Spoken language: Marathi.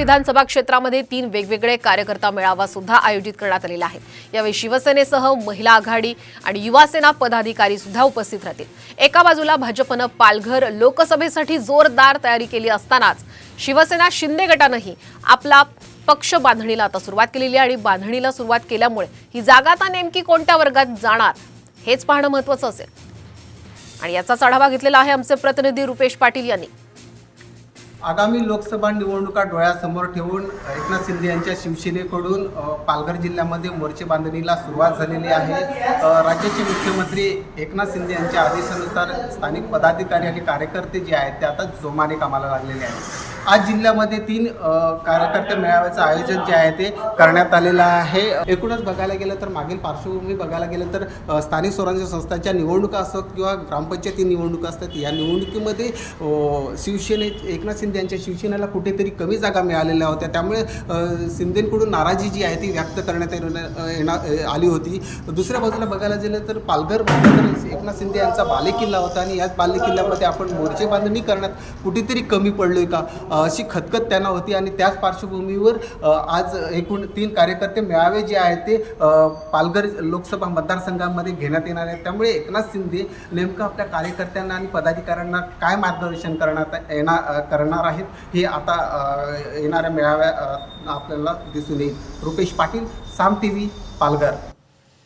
विधानसभा क्षेत्रामध्ये तीन वेगवेगळे कार्यकर्ता मेळावा सुद्धा आयोजित करण्यात आलेला आहे. यावेळी शिवसेनेसह महिला आघाडी आणि युवासेना पदाधिकारी सुद्धा उपस्थित राहतील. एका बाजूला भाजपनं पालघर लोकसभेसाठी जोरदार तयारी केली असतानाच शिवसेना शिंदे गटानंही आपला पक्ष बांधणीला आता सुरुवात केलेली आहे आणि बांधणीला सुरुवात केल्यामुळे ही जागा आता नेमकी कोणत्या वर्गात जाणार हेच पाहणं महत्वाचं असेल. आणि याचाच आढावा घेतलेला आहे आमचे प्रतिनिधी रुपेश पाटील यांनी. आगामी लोकसभा निवडणुका डोळ्यासमोर ठेवून एकनाथ शिंदे यांच्या शिवसेनेकडून पालघर जिल्ह्यामध्ये मोर्चे बांधणीला सुरुवात झालेली आहे. राज्याचे मुख्यमंत्री एकनाथ शिंदे यांच्या आदेशानुसार स्थानिक पदाधिकारी आणि कार्यकर्ते जे आहेत ते आता जोमाने कामाला लागलेले आहेत. आज जिल्ह्यामध्ये तीन कार्यकर्ते मेळाव्याचं आयोजन जे आहे ते करण्यात आलेलं आहे. एकूणच बघायला गेलं तर मागील पार्श्वभूमी बघायला गेलं तर स्थानिक स्वराज्य संस्थांच्या निवडणुका असतात किंवा ग्रामपंचायती निवडणुका असतात. या निवडणुकीमध्ये शिवसेने एकनाथ शिंदे यांच्या शिवसेनेला कुठेतरी कमी जागा मिळालेल्या होत्या. त्यामुळे शिंदेकडून नाराजी जी आहे ती व्यक्त करण्यात येणार येणार- आली होती. दुसऱ्या बाजूला बघायला गेलं तर पालघर तर एकनाथ शिंदे यांचा बालेकिल्ला होता आणि याच बालेकिल्ल्यामध्ये आपण मोर्चे बांधणी करण्यात कुठेतरी कमी पडलोय का? अशी खतखत त्यांना होती आणि त्याच पार्श्वभूमीवर आज एकूण तीन कार्यकर्ते मेळावे जे आहेत ते पालघर लोकसभा मतदारसंघामध्ये घेण्यात येणार आहेत. त्यामुळे एकनाथ शिंदे नेमकं आपल्या कार्यकर्त्यांना आणि पदाधिकाऱ्यांना काय मार्गदर्शन करण्यात येणार करणार आहेत हे आता येणाऱ्या मेळाव्या आपल्याला दिसून येईल. Rupesh Patil Saam T V Palghar.